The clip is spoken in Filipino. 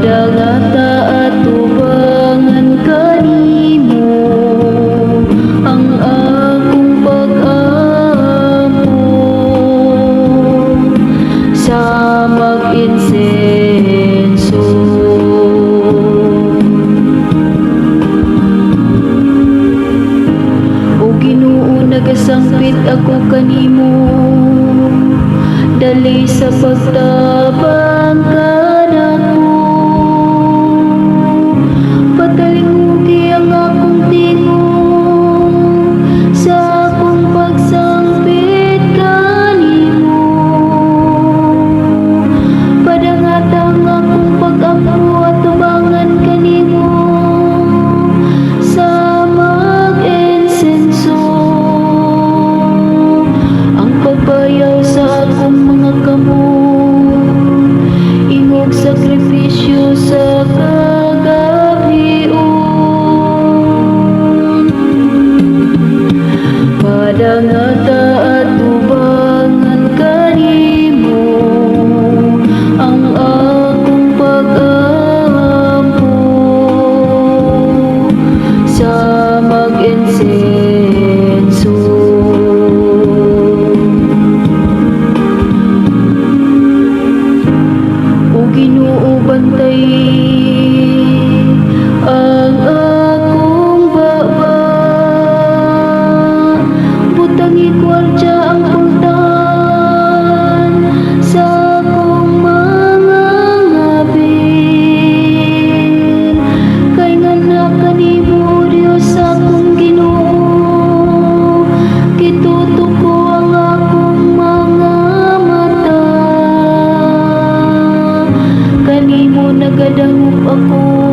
Padangata at tubangan kanimo ang akong sa mag-insenso. O Ginoo nagasangpit ako kanimo dali sa pagtabang fish you so fuerte. pa po